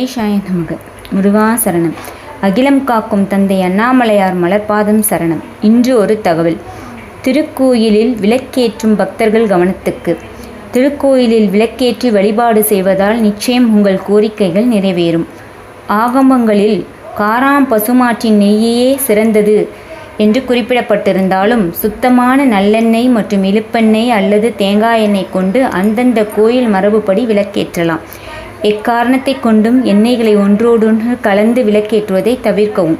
கணேஷாய நமக. முருகா சரணம். அகிலம் காக்கும் தந்தை அண்ணாமலையார் மலர்பாதம் சரணம். இன்று ஒரு தகவல். திருக்கோயிலில் விளக்கேற்றும் பக்தர்கள் கவனத்துக்கு. திருக்கோயிலில் விளக்கேற்றி வழிபாடு செய்வதால் நிச்சயம் உங்கள் கோரிக்கைகள் நிறைவேறும். ஆகமங்களில் காராம் பசுமாட்டின் நெய்யே சிறந்தது என்று குறிப்பிடப்பட்டிருந்தாலும் சுத்தமான நல்லெண்ணெய் மற்றும் இழுப்பெண்ணெய் அல்லது தேங்காய் எண்ணெய் கொண்டு அந்தந்த கோயில் மரபுப்படி விளக்கேற்றலாம். எக்காரணத்தை கொண்டும் எண்ணெய்களை ஒன்றோடொன்று கலந்து விளக்கேற்றுவதை தவிர்க்கவும்.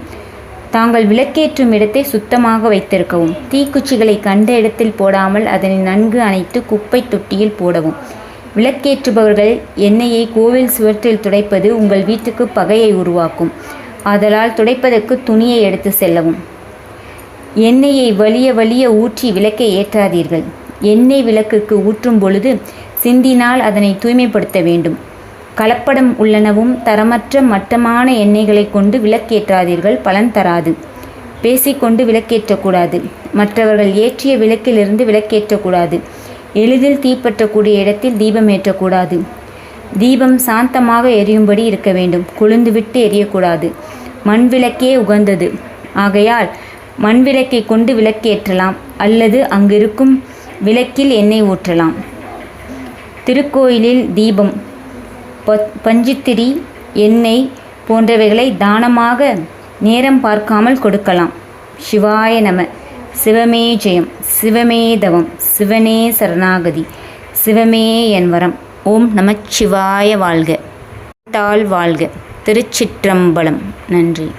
தாங்கள் விளக்கேற்றும் இடத்தை சுத்தமாக வைத்திருக்கவும். தீக்குச்சிகளை கண்ட இடத்தில் போடாமல் அதனை நன்கு அணைத்து குப்பை தொட்டியில் போடவும். விளக்கேற்றுபவர்கள் எண்ணெயை கோவில் சுவற்றில் துடைப்பது உங்கள் வீட்டுக்கு பகையை உருவாக்கும். ஆதலால் துடைப்பதற்கு துணியை எடுத்து செல்லவும். எண்ணெயை வலிய வலிய ஊற்றி விளக்கை ஏற்றாதீர்கள். எண்ணெய் விளக்குக்கு ஊற்றும் பொழுது சிந்தினால் அதனை தூய்மைப்படுத்த வேண்டும். கலப்படம் உள்ளனவும் தரமற்ற மட்டமான எண்ணெய்களை கொண்டு விளக்கேற்றாதீர்கள் பலன் தராது. பேசிக்கொண்டு விளக்கேற்றக்கூடாது. மற்றவர்கள் ஏற்றிய விளக்கிலிருந்து விளக்கேற்றக்கூடாது. எளிதில் தீப்பற்றக்கூடிய இடத்தில் தீபம் ஏற்றக்கூடாது. தீபம் சாந்தமாக எரியும்படி இருக்க வேண்டும். கொழுந்துவிட்டு எரியக்கூடாது. மண் விளக்கே உகந்தது. ஆகையால் மண் விளக்கை கொண்டு விளக்கேற்றலாம் அல்லது அங்கிருக்கும் விளக்கில் எண்ணெய் ஊற்றலாம். திருக்கோயிலில் தீபம் பஞ்சுத்திரி எண்ணெய் போன்றவைகளை தானமாக நேரம் பார்க்காமல் கொடுக்கலாம். சிவாய நம. சிவமே ஜெயம். சிவமே தவம். சிவனே சரணாகதி. சிவமே என் வரம். ஓம் நமச்சிவாய வாழ்க. தாழ் வாழ்க. திருச்சிற்றம்பலம். நன்றி.